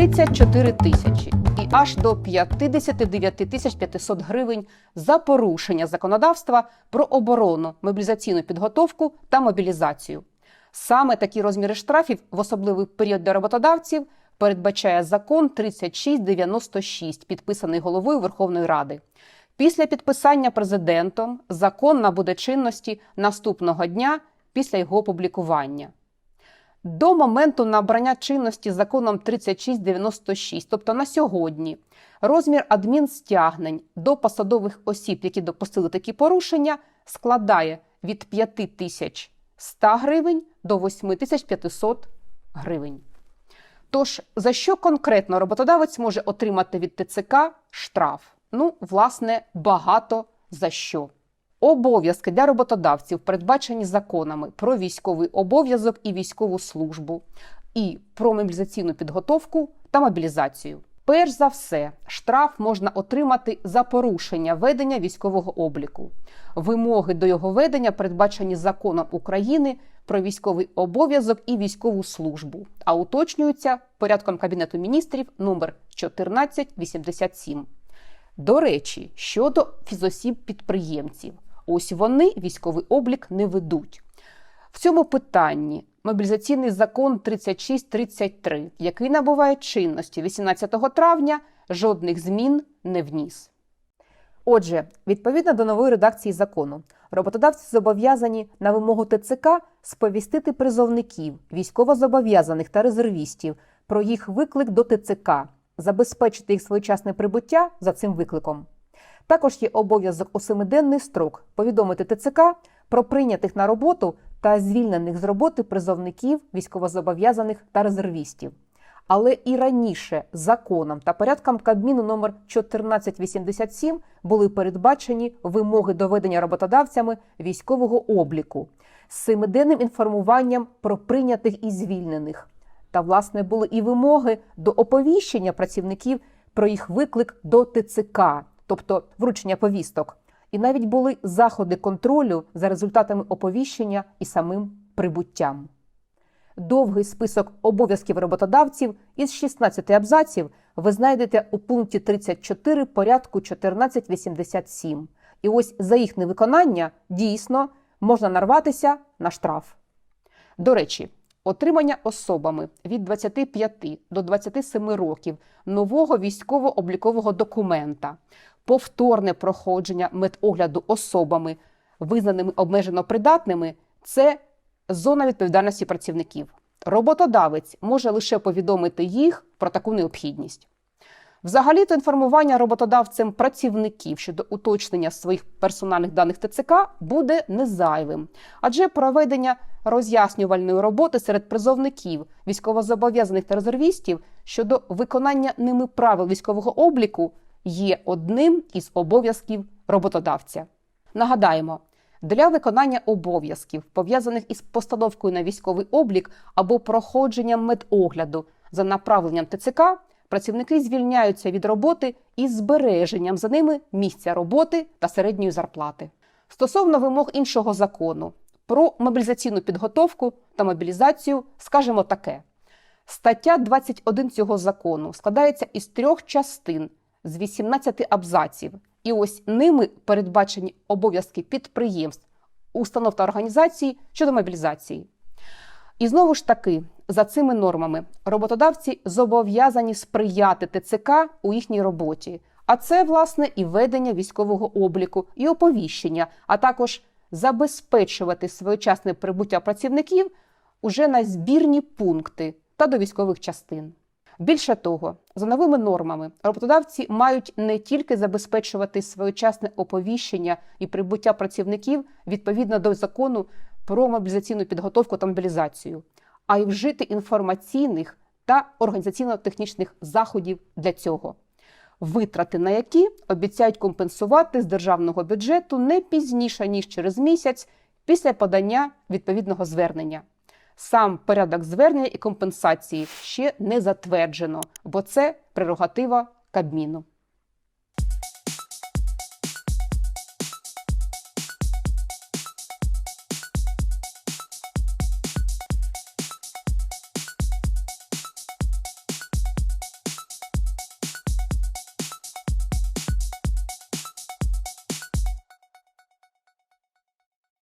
34 тисячі і аж до 59 тисяч 500 гривень за порушення законодавства про оборону, мобілізаційну підготовку та мобілізацію. Саме такі розміри штрафів в особливий період для роботодавців передбачає закон 3696, підписаний головою Верховної Ради. Після підписання президентом закон набуде чинності наступного дня після його опублікування. До моменту набрання чинності законом 3696, тобто на сьогодні, розмір адмінстягнень до посадових осіб, які допустили такі порушення, складає від 5100 гривень до 8500 гривень. Тож, за що конкретно роботодавець може отримати від ТЦК штраф? Ну, власне, багато за що. Обов'язки для роботодавців передбачені законами про військовий обов'язок і військову службу, і про мобілізаційну підготовку та мобілізацію. Перш за все, штраф можна отримати за порушення ведення військового обліку. Вимоги до його ведення передбачені законом України про військовий обов'язок і військову службу, а уточнюються порядком Кабінету міністрів номер 1487. До речі, щодо фізосіб-підприємців, ось вони військовий облік не ведуть. В цьому питанні мобілізаційний закон 3633, який набуває чинності 18 травня, жодних змін не вніс. Отже, відповідно до нової редакції закону, роботодавці зобов'язані на вимогу ТЦК сповістити призовників, військовозобов'язаних та резервістів про їх виклик до ТЦК, забезпечити їх своєчасне прибуття за цим викликом. Також є обов'язок у семиденний строк повідомити ТЦК про прийнятих на роботу та звільнених з роботи призовників, військовозобов'язаних та резервістів. Але і раніше законом та порядком Кабміну номер 1487 були передбачені вимоги до ведення роботодавцями військового обліку з семиденним інформуванням про прийнятих і звільнених. Та, власне, були і вимоги до оповіщення працівників про їх виклик до ТЦК, тобто вручення повісток. І навіть були заходи контролю за результатами оповіщення і самим прибуттям. Довгий список обов'язків роботодавців із 16 абзаців ви знайдете у пункті 34 порядку 1487. І ось за їх невиконання дійсно можна нарватися на штраф. До речі, отримання особами від 25 до 27 років нового військово-облікового документа, повторне проходження медогляду особами, визнаними обмежено придатними це зона відповідальності працівників. Роботодавець може лише повідомити їх про таку необхідність. Взагалі-то інформування роботодавцем працівників щодо уточнення своїх персональних даних ТЦК буде незайвим, адже проведення роз'яснювальної роботи серед призовників, військовозобов'язаних та резервістів щодо виконання ними правил військового обліку є одним із обов'язків роботодавця. Нагадаємо, для виконання обов'язків, пов'язаних із постановкою на військовий облік або проходженням медогляду за направленням ТЦК, працівники звільняються від роботи із збереженням за ними місця роботи та середньої зарплати. Стосовно вимог іншого закону про мобілізаційну підготовку та мобілізацію, скажемо таке: стаття 21 цього закону складається із трьох частин з 18 абзаців. І ось ними передбачені обов'язки підприємств, установ та організацій щодо мобілізації. І знову ж таки, за цими нормами роботодавці зобов'язані сприяти ТЦК у їхній роботі. А це, власне, і ведення військового обліку, і оповіщення, а також забезпечувати своєчасне прибуття працівників уже на збірні пункти та до військових частин. Більше того, за новими нормами роботодавці мають не тільки забезпечувати своєчасне оповіщення і прибуття працівників відповідно до закону про мобілізаційну підготовку та мобілізацію, а й вжити інформаційних та організаційно-технічних заходів для цього, витрати на які обіцяють компенсувати з державного бюджету не пізніше ніж через місяць після подання відповідного звернення. Сам порядок звернення і компенсації ще не затверджено, бо це прерогатива Кабміну.